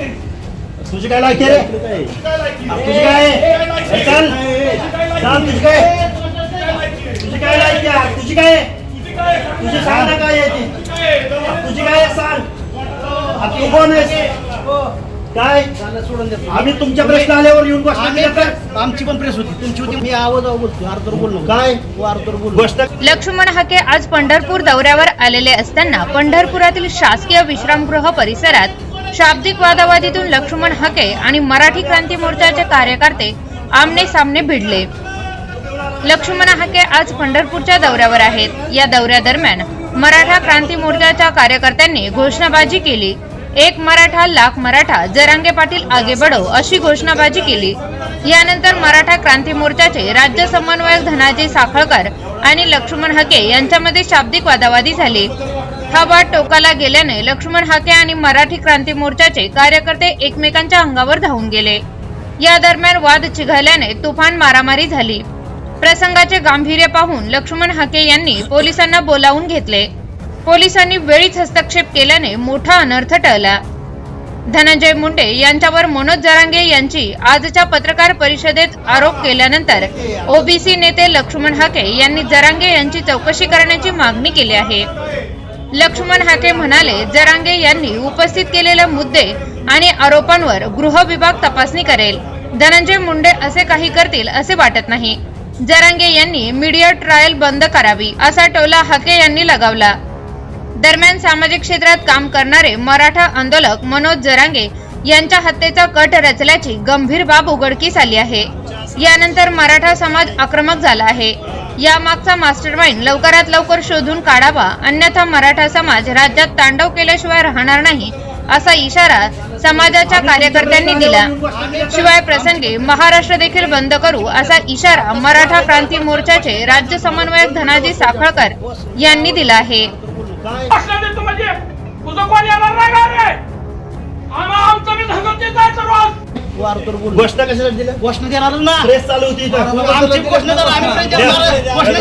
तुझी काय लायकी रे? तुझी काय? आहे? चल. चल तुझी काय? तुझी काय लायकी आहे? तुझी काय? आहे? तुझी सांग ना काय आहे तुझी काय सांग आता तू कोण आहेस? काय? सोडून देतो आम्ही तुमच्या प्रश्न आल्यावर येऊन करताय. आमची पण प्रेस होती. तुमची होती. मी आवाज बोलतो अर्धर बोललो काय? अर्धर बोललो लक्ष्मण हाके आज पंढरपूर दौऱ्यावर आलेले असताना पंढरपुरातील शासकीय विश्रामगृह परिसरात शाब्दिक वादावादीतून लक्ष्मण हके आणि मराठी क्रांती मोर्चाचे कार्यकर्ते आमने सामने भिडले. लक्ष्मण हके आज पंढरपूरच्या दौऱ्यावर आहेत. या दौऱ्यादरम्यान मराठा क्रांती मोर्चाच्या कार्यकर्त्यांनी घोषणाबाजी केली. एक मराठा लाख मराठा जरांगे पाटील आगे बढो अशी घोषणाबाजी केली. यानंतर मराठा क्रांती मोर्चाचे राज्य समन्वयक धनाजी साखळकर आणि लक्ष्मण हके यांच्यामध्ये शाब्दिक वादावादी झाली. हा वाद टोकाला गेल्याने लक्ष्मण हाके आणि मराठी क्रांती मोर्चाचे कार्यकर्ते एकमेकांच्या अंगावर धावून गेले. या दरम्यान वाद चिघाल्याने तुफान मारामारी झाली. प्रसंगाचे गांभीर्य पाहून लक्ष्मण हाके यांनी पोलिसांना बोलावून घेतले. पोलिसांनी वेळीच हस्तक्षेप केल्याने मोठा अनर्थ टळला. धनंजय मुंडे यांच्यावर मनोज जरांगे यांची आजच्या पत्रकार परिषदेत आरोप केल्यानंतर ओबीसी नेते लक्ष्मण हाके यांनी जरांगे यांची चौकशी करण्याची मागणी केली आहे. लक्ष्मण हाके म्हणाले जरांगे यांनी उपस्थित केलेले मुद्दे आणि आरोपांवर गृह विभाग तपासणी करेल. धनंजय मुंडे असे काही करतील असे वाटत नाही. जरांगे यांनी मीडिया ट्रायल बंद करावी असा टोला हाके यांनी लगावला. दरम्यान सामाजिक क्षेत्रात काम करणारे मराठा आंदोलक मनोज जरांगे यांच्या हत्येचा कट रचल्याची गंभीर बाब उघडकीस आली आहे. यानंतर मराठा समाज आक्रमक झाला आहे. यामागचा मास्टरमाइंड लवकरात लवकर शोधून काढावा अन्यथा मराठा समाज राज्यात तांडव केल्याशिवाय राहणार नाही असा इशारा समाजाच्या कार्यकर्त्यांनी दिला. शिवाय प्रसंगी महाराष्ट्र देखील बंद करू असा इशारा मराठा क्रांती मोर्चाचे राज्य समन्वयक धनाजी साखळकर यांनी दिला आहे. गोष्ट कशाला दिलं घोषणा देणारच ना. प्रेस चालू होती इथं. आमची घोषणा देणार, आम्ही देणार. घोषणा